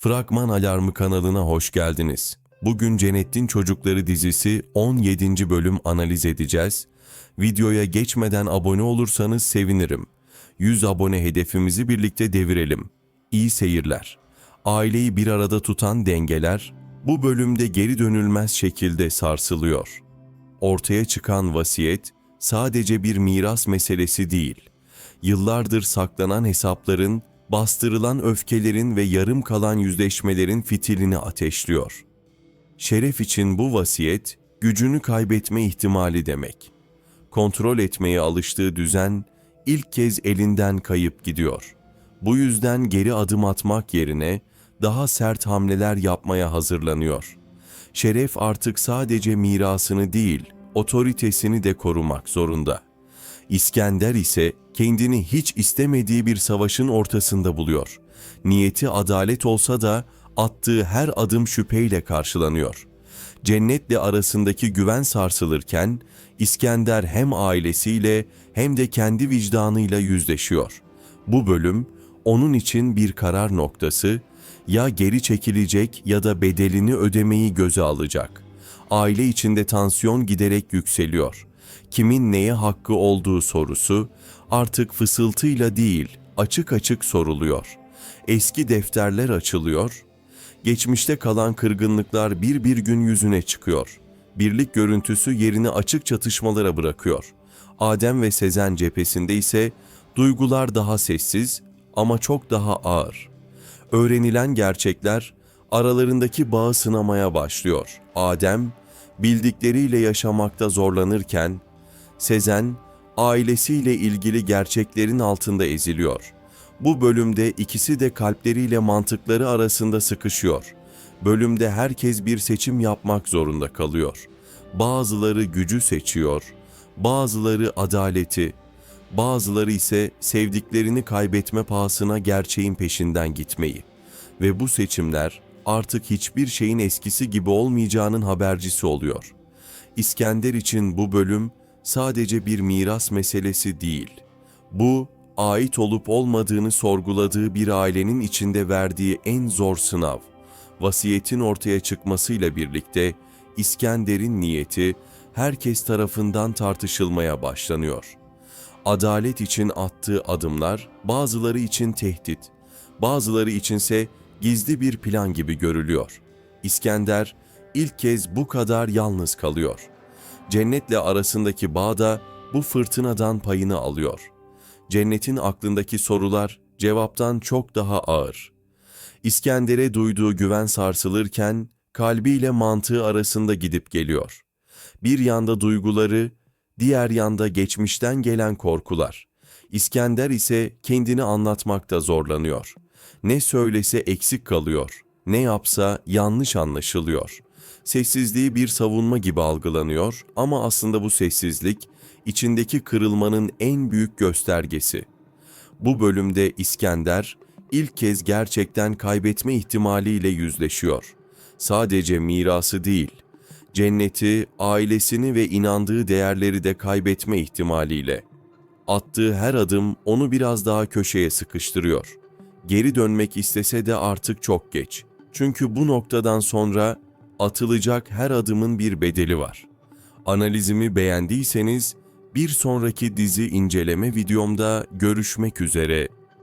Fragman Alarmı kanalına hoş geldiniz. Bugün Cennettin Çocukları dizisi 17. bölüm analiz edeceğiz. Videoya geçmeden abone olursanız sevinirim. 100 abone hedefimizi birlikte devirelim. İyi seyirler. Aileyi bir arada tutan dengeler bu bölümde geri dönülmez şekilde sarsılıyor. Ortaya çıkan vasiyet sadece bir miras meselesi değil. Yıllardır saklanan hesapların, bastırılan öfkelerin ve yarım kalan yüzleşmelerin fitilini ateşliyor. Şeref için bu vasiyet, gücünü kaybetme ihtimali demek. Kontrol etmeye alıştığı düzen, ilk kez elinden kayıp gidiyor. Bu yüzden geri adım atmak yerine, daha sert hamleler yapmaya hazırlanıyor. Şeref artık sadece mirasını değil, otoritesini de korumak zorunda. İskender ise kendini hiç istemediği bir savaşın ortasında buluyor. Niyeti adalet olsa da attığı her adım şüpheyle karşılanıyor. Cennetle arasındaki güven sarsılırken İskender hem ailesiyle hem de kendi vicdanıyla yüzleşiyor. Bu bölüm onun için bir karar noktası, ya geri çekilecek ya da bedelini ödemeyi göze alacak. Aile içinde tansiyon giderek yükseliyor. Kimin neye hakkı olduğu sorusu artık fısıltıyla değil, açık açık soruluyor. Eski defterler açılıyor, geçmişte kalan kırgınlıklar bir bir gün yüzüne çıkıyor. Birlik görüntüsü yerini açık çatışmalara bırakıyor. Adem ve Sezen cephesinde ise duygular daha sessiz ama çok daha ağır. Öğrenilen gerçekler aralarındaki bağı sınamaya başlıyor. Adem bildikleriyle yaşamakta zorlanırken Sezen ailesiyle ilgili gerçeklerin altında eziliyor. Bu bölümde ikisi de kalpleriyle mantıkları arasında sıkışıyor. Bölümde herkes bir seçim yapmak zorunda kalıyor. Bazıları gücü seçiyor, bazıları adaleti, bazıları ise sevdiklerini kaybetme pahasına gerçeğin peşinden gitmeyi. Ve bu seçimler artık hiçbir şeyin eskisi gibi olmayacağının habercisi oluyor. İskender için bu bölüm sadece bir miras meselesi değil. Bu, ait olup olmadığını sorguladığı bir ailenin içinde verdiği en zor sınav. Vasiyetin ortaya çıkmasıyla birlikte İskender'in niyeti herkes tarafından tartışılmaya başlanıyor. Adalet için attığı adımlar bazıları için tehdit, bazıları içinse gizli bir plan gibi görülüyor. İskender ilk kez bu kadar yalnız kalıyor. Cennetle arasındaki bağ da bu fırtınadan payını alıyor. Cennetin aklındaki sorular cevaptan çok daha ağır. İskender'e duyduğu güven sarsılırken kalbiyle mantığı arasında gidip geliyor. Bir yanda duyguları, diğer yanda geçmişten gelen korkular. İskender ise kendini anlatmakta zorlanıyor. Ne söylese eksik kalıyor, ne yapsa yanlış anlaşılıyor. Sessizliği bir savunma gibi algılanıyor ama aslında bu sessizlik içindeki kırılmanın en büyük göstergesi. Bu bölümde İskender ilk kez gerçekten kaybetme ihtimaliyle yüzleşiyor. Sadece mirası değil, cenneti, ailesini ve inandığı değerleri de kaybetme ihtimaliyle. Attığı her adım onu biraz daha köşeye sıkıştırıyor. Geri dönmek istese de artık çok geç. Çünkü bu noktadan sonra atılacak her adımın bir bedeli var. Analizimi beğendiyseniz bir sonraki dizi inceleme videomda görüşmek üzere.